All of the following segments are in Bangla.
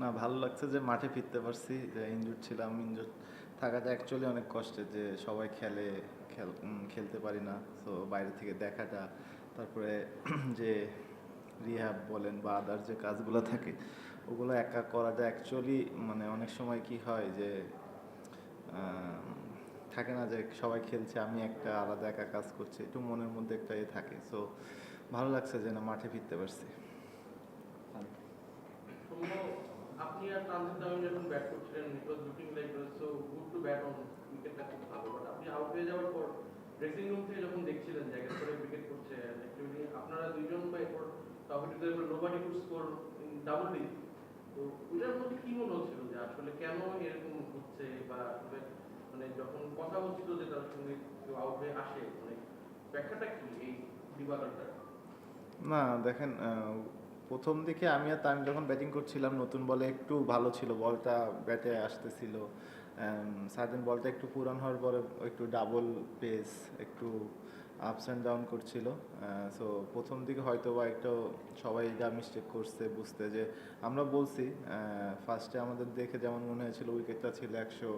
না, ভালো লাগছে যে মাঠে ফিরতে পারছি, যে ইনজুর ছিলাম ইনজুর থাকাটা অ্যাকচুয়ালি অনেক কষ্টের যে সবাই খেলে, খেল খেলতে পারি না, তো বাইরে থেকে দেখাটা, তারপরে যে রিহ্যাব বলেন বা আদার যে কাজগুলো থাকে, ওগুলো একা করাটা অ্যাকচুয়ালি মানে অনেক সময় কি হয় যে থাকে না যে সবাই খেলছে, আমি একটা আলাদা একা কাজ করছি, একটু মনের মধ্যে একটা এ থাকে সো ভালো লাগছে যে না, মাঠে ফিরতে পারছি। আপনি আর তানজিদ তামিম যখন ব্যাট করছিলেন it was looking like so good to bat on উইকেটটা খুব ভালো। বাট আপনি আউট হয়ে যাওয়ার পর ড্রেসিং রুম থেকে যখন দেখছিলেন জায়গা করে উইকেট করছে অ্যাকচুয়ালি আপনারা দুইজন বা এরপর টু দেবার নোবডি কুড স্কোর ডাবল তো ওটার মধ্যে কি মনে হচ্ছিল যে আসলে কেন এরকম হচ্ছে বা আসলে মানে যখন কথা হচ্ছিল যে তার সঙ্গে কেউ আউট হয়ে আসে মানে ব্যাখ্যাটা কি এই বিবাদটা না, দেখেন প্রথম দিকে আমি আর তামিম যখন ব্যাটিং করছিলাম, নতুন বলে একটু ভালো ছিল বলটা ব্যাটে আসতেছিল। সার্জেন বলটা একটু পুরান হওয়ার পরে একটু ডাবল পেস একটু আপস অ্যান্ড ডাউন করছিল। সো প্রথম দিকে হয়তো বা একটু সবাই যা মিস্টেক করছে, বুঝতে যে আমরা বলছি ফার্স্টে আমাদের দেখে যেমন মনে হয়েছিল উইকেটটা ছিল একশো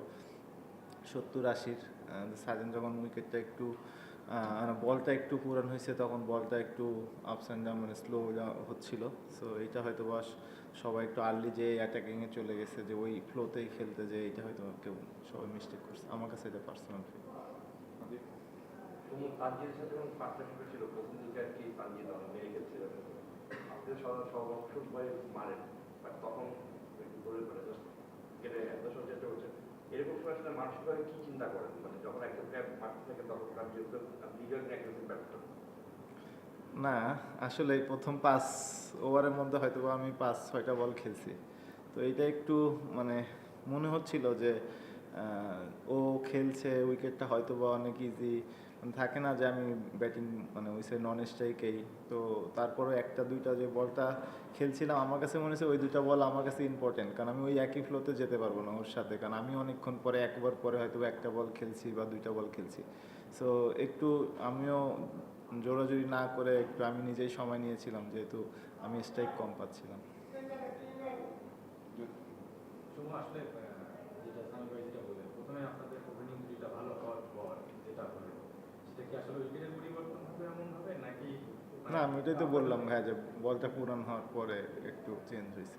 সত্তর আশির। সার্জেন যখন উইকেটটা একটু আহ, বলটা একটু পুরান হয়েছে তখন বলটা একটু আপস অ্যান্ড ডাউন মানে স্লো হচ্ছিল। সো এইটা হয়তো বা স- সবাই একটু আর্লি যে অ্যাটাকিংয়ে চলে গেছে যে ওই ফ্লোতেই খেলতে যে এইটা হয়তো কেউ সবাই মিস্টেক করছে। আমার কাছে এটা পার্সোনাল ফিল আর তখন এরকম আসলে মানসিকভাবে কি চিন্তা করেন? মানে যখন একটা আপনি নিজের না, আসলে প্রথম পাঁচ ওভারের মধ্যে হয়তো আমি পাঁচ, ছয়টা বল খেলছি। তো এটা একটু মানে মনে হচ্ছিল যে ও খেলছে, উইকেটটা হয়তো বা অনেক ইজি থাকে না যে আমি ব্যাটিং মানে ওই সাইড নন স্ট্রাইকেই তো তারপরে একটা, দুইটা যে বলটা খেলছিলাম, আমার কাছে মনে হচ্ছে ওই দুইটা বল আমার কাছে ইম্পর্টেন্ট কারণ আমি ওই একই ফ্লোতে যেতে পারব না ওর সাথে। কারণ আমি অনেকক্ষণ পরে, একবার পরে হয়তো একটা বল খেলছি বা দুইটা বল খেলছি। সো একটু আমিও জোরাজুরি না করে একটু আমি নিজেই সময় নিয়েছিলাম, যেহেতু আমি স্ট্রাইক কম পাচ্ছিলাম শুভ আসলে আহ, যেটা সামি ভাই যেটা বললেন প্রথমে আপনাদের ওপেনিং দুইটা ভালো হওয়ার পর যেটা হলো সেটা কি আসলে উইকেটের পরিবর্তন হবে এমন হবে নাকি না আমি ওটাই তো বললাম ভাই যে বলটা পুরান হওয়ার পরে একটু চেঞ্জ হয়েছে?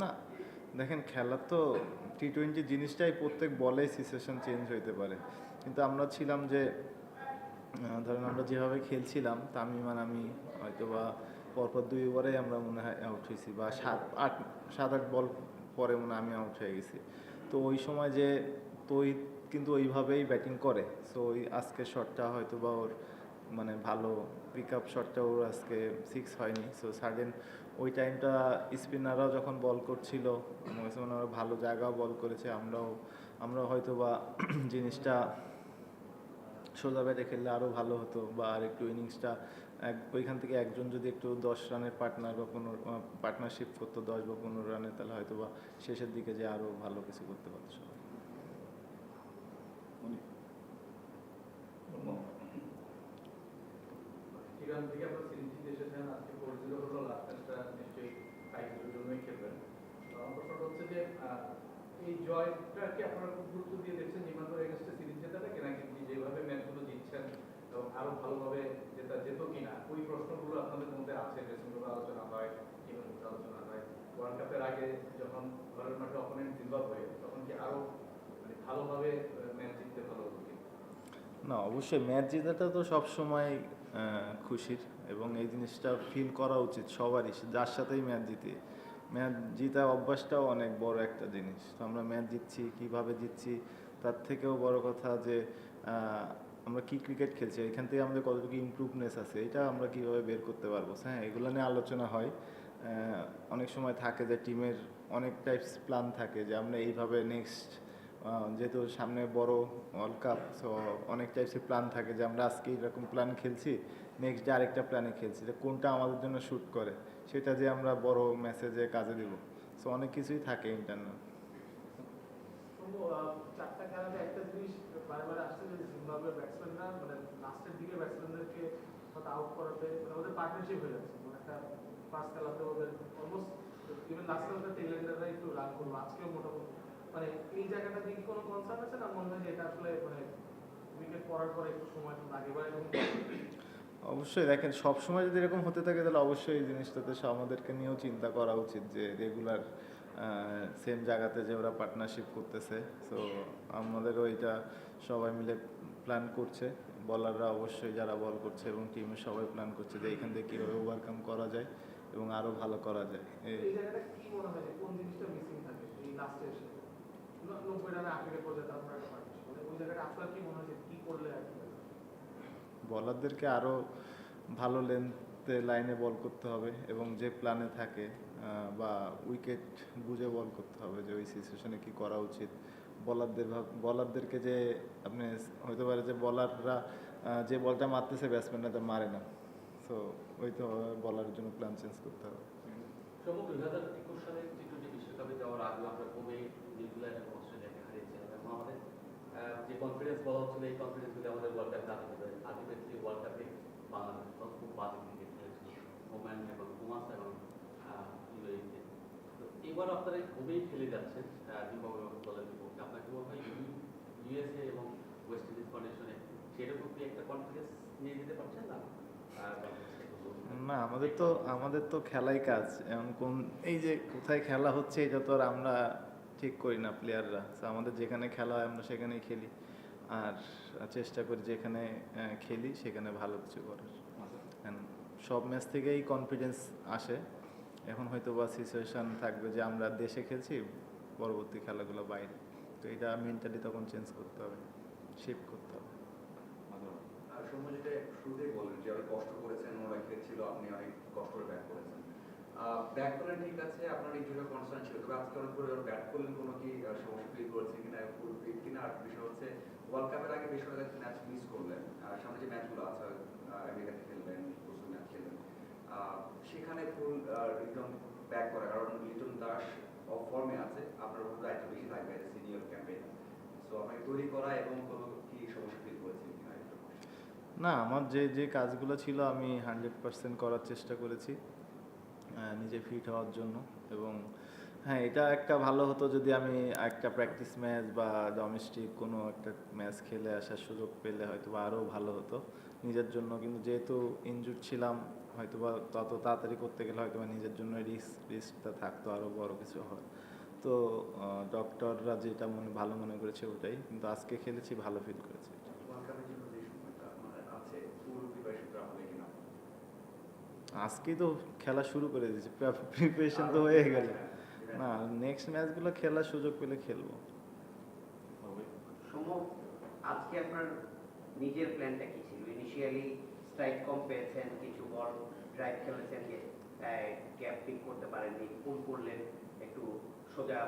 না দেখেন খেলা তো টি টোয়েন্টি জিনিসটাই প্রত্যেক বলেই সিচুয়েশন চেঞ্জ হইতে পারে। কিন্তু আমরা ছিলাম যে ধরেন আমরা যেভাবে খেলছিলাম তামিম আর আমি হয়তো বা পরপর দুই ওভারে আমরা মনে হয় আউট হয়েছি বা সাত আট সাত আট বল পরে মনে হয় আমি আউট হয়ে গেছি। তো ওই সময় যে তো কিন্তু ওইভাবেই ব্যাটিং করে। সো ওই আজকের শটটা হয়তো বা ওর মানে ভালো পিক আপ শটটা ওর আজকে সিক্স হয়নি। সো সার্ডেন ওই টাইমটা স্পিনাররাও যখন বল করছিল মনে ওরা ভালো জায়গাও বল করেছে, আমরাও আমরা হয়তো বা জিনিসটা সোজা ব্যাটে খেললে আরও ভালো হতো বা আর একটু ইনিংসটা এক ওইখান থেকে একজন যদি একটু দশ রানের পার্টনার বা পনেরো পার্টনারশিপ করতো দশ বা পনেরো রানে তাহলে হয়তো বা শেষের দিকে যে আরও ভালো কিছু করতে পারতো সবাই। ইরান থেকে আপনার সিরিজ এসেছেন আজকে ফোর জিরো হলো লাস্ট ম্যাচটা নিশ্চয়ই টাইটেলের জন্যই খেলবেন। তো আমার প্রশ্নটা হচ্ছে যে আহ, এই জয়টাকে আপনারা খুব গুরুত্ব দিয়ে দেখছেন এগেস্টে সিরিজ জেতাটাকে নাকি যেভাবে আরও ভালোভাবে জেতা যেত কিনা, ওই প্রশ্নগুলো আপনাদের মধ্যে আছে আলোচনা হয় আলোচনা হয়। ওয়ার্ল্ড কাপের আগে যখন ঘরের মাঠে অপোনেন্ট তখন কি আরও মানে ভালোভাবে ম্যাচ জিততে ভালো না, অবশ্যই ম্যাচ জেতাটা তো সবসময় খুশির এবং এই জিনিসটা ফিল করা উচিত সবারই, যার সাথেই ম্যাচ জিতে। ম্যাচ জিতা অভ্যাসটাও অনেক বড় একটা জিনিস। তো আমরা ম্যাচ জিতছি, কীভাবে জিতছি, তার থেকেও বড় কথা যে আমরা কি ক্রিকেট খেলছি? এখান থেকে আমাদের কতটুকু ইমপ্রুভনেস আছে? এটা আমরা কীভাবে বের করতে পারব? হ্যাঁ এগুলো নিয়ে আলোচনা হয়। অনেক সময় থাকে যে টিমের অনেক টাইপস প্ল্যান থাকে যে আমরা এইভাবে নেক্সট যেহেতু সামনে বড় ওয়ার্ল্ড কাপ সো অনেক টাইপসের প্ল্যান থাকে যে আমরা আজকে এরকম প্ল্যান খেলছি নেক্সট ডে আরেকটা প্ল্যানে খেলছি, যে কোনটা আমাদের জন্য শ্যুট করে, সেটা যে আমরা বড় মেসেজে কাজে দিব। সো অনেক কিছুই থাকে ইন্টারনাল বারে বারে আসছে যে জিম্বাবুয়ের ব্যাটসম্যানরা মানে লাস্টের দিকে ব্যাটসম্যানদেরকে সাথে আউট করাতে মানে ওদের পার্টনারশিপ হয়ে যাচ্ছে। মানে একটা ফার্স্ট খেলাতে ওদের অলমোস্ট ইভেন লাস্ট খেলাতে টেলেন্ডাররা একটু রান করল, আজকেও মোটামুটি। মানে এই জায়গাটা দিকে কোনো কনসার্ন আছে না মনে হয় এটা আসলে মানে উইকেট পড়ার পরে একটু সময় লাগে বা এরকম? অবশ্যই দেখেন, সবসময় যদি এরকম হতে থাকে তাহলে অবশ্যই এই জিনিসটাতে আমাদেরকে নিয়েও চিন্তা করা উচিত যে রেগুলার সেম জায়গাতে যে ওরা পার্টনারশিপ করতেছে। সো আমাদেরও এটা সবাই মিলে প্ল্যান করছে। বলাররা অবশ্যই যারা বল করছে এবং টিমের সবাই প্ল্যান করছে যে এখান থেকে কীভাবে ওভারকাম করা যায় এবং আরও ভালো করা যায়? বলারদেরকে আরও ভালো লাইনে বল করতে হবে এবং যে প্ল্যানে থাকে বা উইকেট বুঝে বল করতে হবে যে ওই সিচুয়েশনে কি করা উচিত। বলারদের বলারদেরকে যে আপনি হতে পারে যে বলাররা যে বলটা মারতেছে ব্যাটসম্যানরা তো মারে না। সো ওই তো বলারের জন্য প্ল্যান চেঞ্জ করতে হবে। বিশ্বকাপে যে কনফিডেন্স এই কনফিডেন্স আমাদের খুব ওম্যান এবং কুমাস এবং ইউএইতে তো এবার আপনারা খুবই খেলে যাচ্ছেন জিম্বাবুয়ে দলের বিপক্ষে আপনার কি হয় ইউএসএ এবং ওয়েস্ট ইন্ডিজ কন্ডিশনে সেরকম কি একটা কনফিডেন্স নিয়ে যেতে পারছেন না না আমাদের তো আমাদের তো খেলাই কাজ। এমন কোন, এই যে কোথায় খেলা হচ্ছে, এটা তো আর আমরা ঠিক করি না প্লেয়াররা আমাদের যেখানে খেলা হয়, আমরা সেখানেই খেলি। আর চেষ্টা করি যেখানে খেলি, সেখানে ভালো কিছু করার। সব ম্যাচ থেকেই কনফিডেন্স আসে। এখন হয়তো বা সিচুয়েশন থাকবে যে আমরা দেশে খেলছি, পরবর্তী খেলাগুলো বাইরে। তো এটা মেন্টালি তখন চেঞ্জ করতে হবে শিফট করতে হবে। যে কষ্ট করেছেন, ওরা আপনি অনেক ব্যাট করেছেন। ঠিক আছে, আপনার ব্যাট করলেন, কোনো কি ফিল কিনা আর বিষয় হচ্ছে ওয়ার্ল্ড কাপের আগে ম্যাচ করলেন। সামনে যে ম্যাচগুলো আছে খেলবেন সেখানে ফুল রিটার্ন ব্যাক করা। কারণ দাস অফ ফর্মে আছে, আপনার বেশি থাকবে সিনিয়র ক্যাম্পেইন সো আপনাকে তৈরি করা এবং কোনো কি সমস্যা ফিল করেছেন না, আমার যে যে কাজগুলো ছিল, আমি হান্ড্রেড পার্সেন্ট করার চেষ্টা করেছি নিজে ফিট হওয়ার জন্য। এবং হ্যাঁ এটা একটা ভালো হতো যদি আমি একটা প্র্যাকটিস ম্যাচ বা ডোমেস্টিক কোনো একটা ম্যাচ খেলে আসার সুযোগ পেলে হয়তো আরও ভালো হতো নিজের জন্য। কিন্তু যেহেতু ইনজুর ছিলাম হয়তো বা তত তাড়াতাড়ি করতে গেলে হয়তো বা নিজের জন্য রিস্ক, রিস্কটা থাকতো আরও বড় কিছু হয়। তো ডক্টররা যেটা মনে, ভালো মনে করেছে ওটাই। কিন্তু আজকে খেলেছি, ভালো ফিল করেছি। আজকেই তো খেলা শুরু করে দিয়েছি। প্রিপারেশন তো হয়ে গেল। না নেক্সট ম্যাচগুলো খেলার সুযোগ পেলে খেলব। আজকে আপনার নিজের প্ল্যানটা কি ছিল? ইনিশিয়ালি স্ট্রাইক কম পেয়েছেন কিছু বল ড্রাইভ খেলেছেন গ্যাপ পিক করতে পারেননি পুল করলেন, একটু সোজা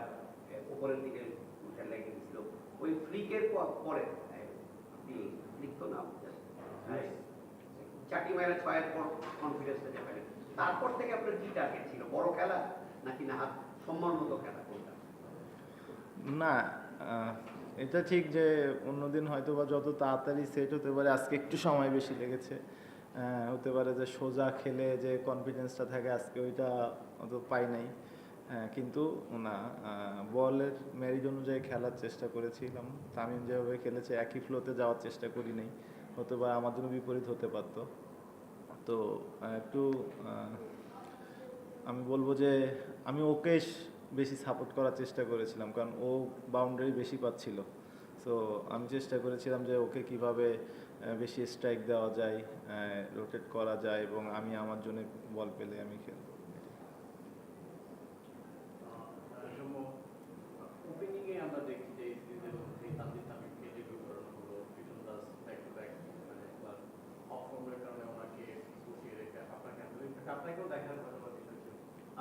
উপরের দিকে উঠে লেগে গেছিল। ওই ফ্লিকের পরে ফ্লিক তো না মাইলে ছয়ের পর কনফিডেন্স পেতে পারেন তারপর থেকে আপনার কি টার্গেট ছিল, বড় খেলা, নাকি না মতো খেলা কোনটা না এটা ঠিক যে অন্যদিন হয়তো বা যত তাড়াতাড়ি সেট হতে পারে, আজকে একটু সময় বেশি লেগেছে। হতে পারে যে সোজা খেলে যে কনফিডেন্সটা থাকে, আজকে ওইটা অত পাই নাই। কিন্তু না বলের ম্যারিজ অনুযায়ী খেলার চেষ্টা করেছিলাম। তামিম যেভাবে খেলেছে, একই ফ্লোতে যাওয়ার চেষ্টা করি নাই। হতে পারে আমার জন্য বিপরীত হতে পারতো। তো একটু আমি বলব যে আমি ওকেশ বেশি সাপোর্ট করার চেষ্টা করেছিলাম, কারণ ও বাউন্ডারি বেশি পাচ্ছিল। সো আমি চেষ্টা করেছিলাম যে ওকে কীভাবে বেশি স্ট্রাইক দেওয়া যায় রোটেট করা যায় এবং আমি আমার জন্য বল পেলে আমি খেলব। মানে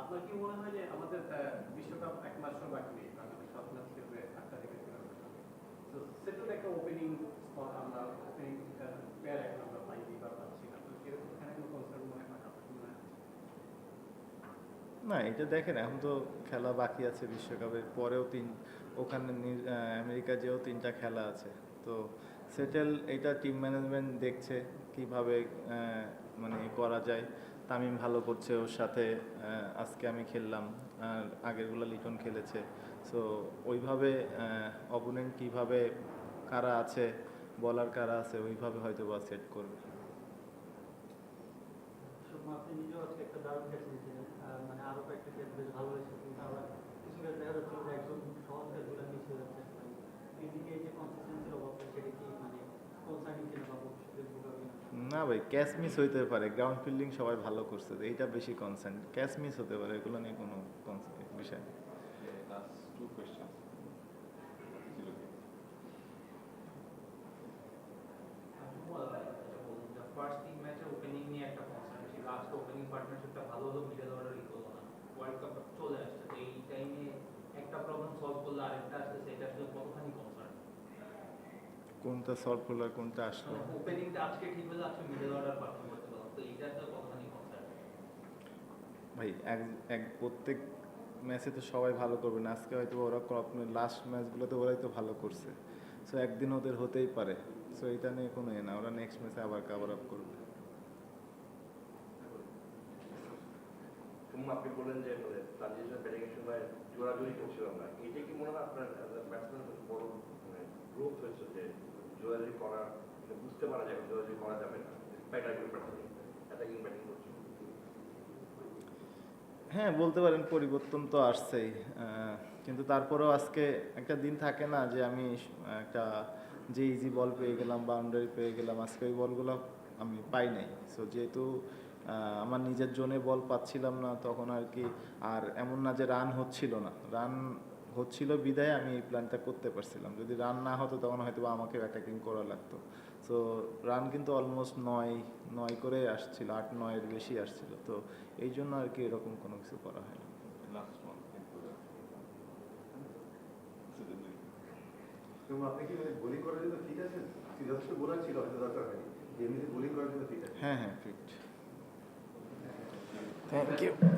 আপনার কি মনে হয় যে আমাদের বিশ্বকাপ এক মাসও বাকি নেই বাংলাদেশ সাত ম্যাচ খেলবে আটটা থেকে শ্রীলঙ্কার সঙ্গে না হয় না, এটা দেখেন, এখন তো খেলা বাকি আছে বিশ্বকাপের পরেও তিন, ওখানে আমেরিকা যেও তিনটা খেলা আছে। তো, সেটেল এটা টিম ম্যানেজমেন্ট দেখছে কীভাবে মানে করা যায়। তামিম ভালো করছে ওর সাথে আজকে আমি খেললাম। আর আগেরগুলো লিটন খেলেছে। সো ওইভাবে অপোনেন্ট কীভাবে কারা আছে বলার কারা আছে ওইভাবে হয়তো বা সেট করবে। আপনি নিজেও আজকে একটা দারুণ ক্যাচ নিয়েছিলেন মানে আরও কয়েকটা ক্যাচ বেশ ভালো হয়েছে। কিন্তু আবার কিছু ক্যাচ দেখা যাচ্ছে যে একদম সহজ ক্যাচগুলো মিস হয়ে যাচ্ছে। মানে এই যে কনসিস্টেন্সির অভাবটা সেটা কি মানে কনসার্নিং কিনা বা ভবিষ্যতে না ভাই ক্যাচ মিস হইতে পারে গ্রাউন্ড ফিল্ডিং সবাই ভালো করছে এইটা বেশি কনসার্ন ক্যাচ মিস হতে পারে এগুলো নিয়ে কোনো বিষয় নেই Last two questions. ফার্স্ট তিন ম্যাচের ওপেনিং নিয়ে একটা আজকে ওপেনিং পার্টনারশিপটা ভালো হলো মিডল অর্ডারই করল না। ওয়ার্ল্ড কাপ চলে আসছে তো এই টাইমে একটা প্রবলেম সলভ করলে আরেকটা আসছে সেটা আসলে কতখানি কনসার্ন কোনটা সলভ হলো কোনটা আসলো? ওপেনিংটা আজকে ঠিক হলে আজকে মিডল অর্ডার পারফর্ম করতে পারলাম তো এইটা আসলে কতখানি কনসার্ন ভাই এক এক প্রত্যেক ম্যাচে তো সবাই ভালো করবে না আজকে হয়তো ওরা আপনার লাস্ট ম্যাচগুলোতে ওরাই তো ভালো করছে। সো একদিন ওদের হতেই পারে। সো এটা নিয়ে কোনো এ না ওরা নেক্সট ম্যাচে আবার কাভার আপ করবে। তুমি আপনি বললেন যে মানে সময় করছিল আমরা। এটা কি মনে হয় আপনার ব্যাটসম্যান বড় মানে গ্রোথ হয়েছে যে জোরাজুরি করা মানে বুঝতে পারা জোরাজুরি করা যাবে না অ্যাটাকিং ব্যাটিং হ্যাঁ বলতে পারেন পরিবর্তন তো আসছেই। কিন্তু তারপরেও আজকে একটা দিন থাকে না যে আমি একটা যে ইজি বল পেয়ে গেলাম বাউন্ডারি পেয়ে গেলাম, আজকে ওই বলগুলো আমি পাই নাই। সো যেহেতু আমার নিজের জোনে বল পাচ্ছিলাম না তখন আর কি আর এমন না যে রান হচ্ছিল না। রান হচ্ছিল বিদায় আমি এই প্ল্যানটা করতে পারছিলাম। যদি রান না হতো তখন হয়তো আমাকে অ্যাটাকিং করা লাগতো। তো রান কিন্তু অলমোস্ট নয় নয় করে আসছিল আট নয়ের বেশি আসছিল। তো এই জন্য আর কি এরকম কোনো কিছু করা হয় হ্যাঁ হ্যাঁ ফিট Thank you.